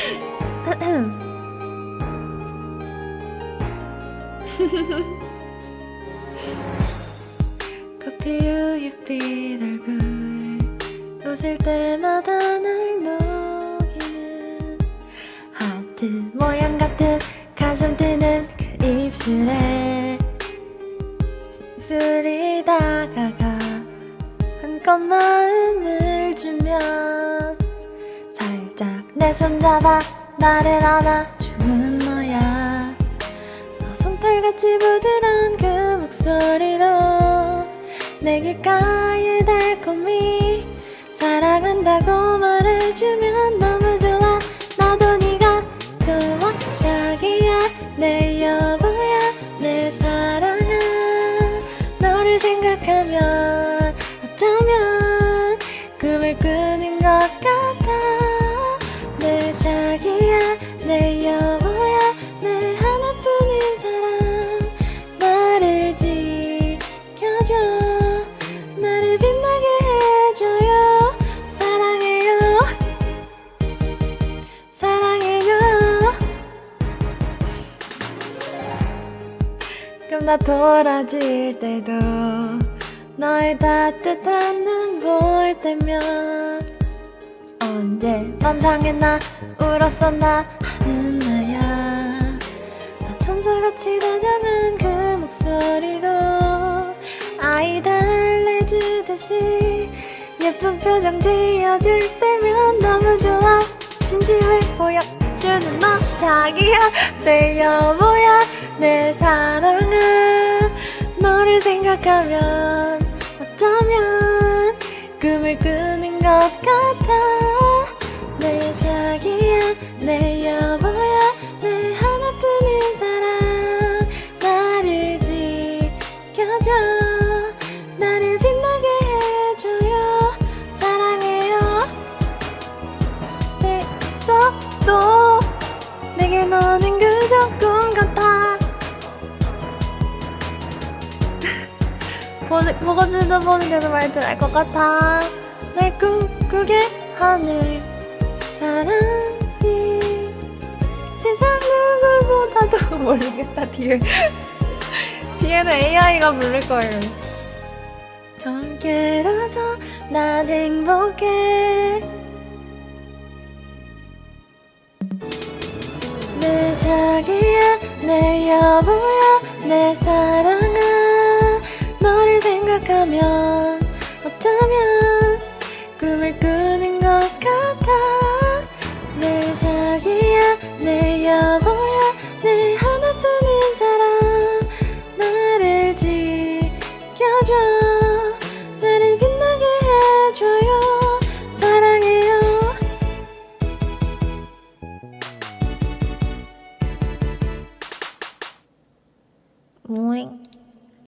커피 우유빛 얼굴 웃을 때마다 날 녹이는 하트 모양 같은 가슴 뛰는 그 입술에 입술이 다가가 한껏 마음을 내 손 잡아 나를 안아주는 너야. 너 솜털같이 부드러운 그 목소리로 내 귓가에 달콤히 사랑한다고 말해주면 너무 좋아. 나도 네가 좋아 자기야. 내 여보야. 내 사랑아. 너를 생각하면 어쩌면 꿈을 꾸는 것 같아 나 돌아질 때도 너의 따뜻한 눈 볼 때면 언제 맘 상했나 울었었나 하는 나야. 너 천사같이 다정한 그 목소리로 아이 달래주듯이 예쁜 표정 지어줄 때면 너무 좋아. 진심을 보여주는 너 자기야 내 여보야 내 사랑아 너를 생각하면 어쩌면 꿈을 꾸는 것 같아 보는, 보고지도 보는데도 말들 알 것 같아. 날 꿈꾸게 하늘 사랑이 세상 누구보다도 모르겠다 뒤에. 뒤에는 AI가 부를 거예요. 함께라서 난 행복해. 내 자기야 내 여보야 내 너를 생각하면 어쩌면 꿈을 꾸는 것 같아. 내 자기야 내 여보야 내 하나뿐인 사랑 나를 지켜줘. 나를 빛나게 해줘요. 사랑해요. 오잉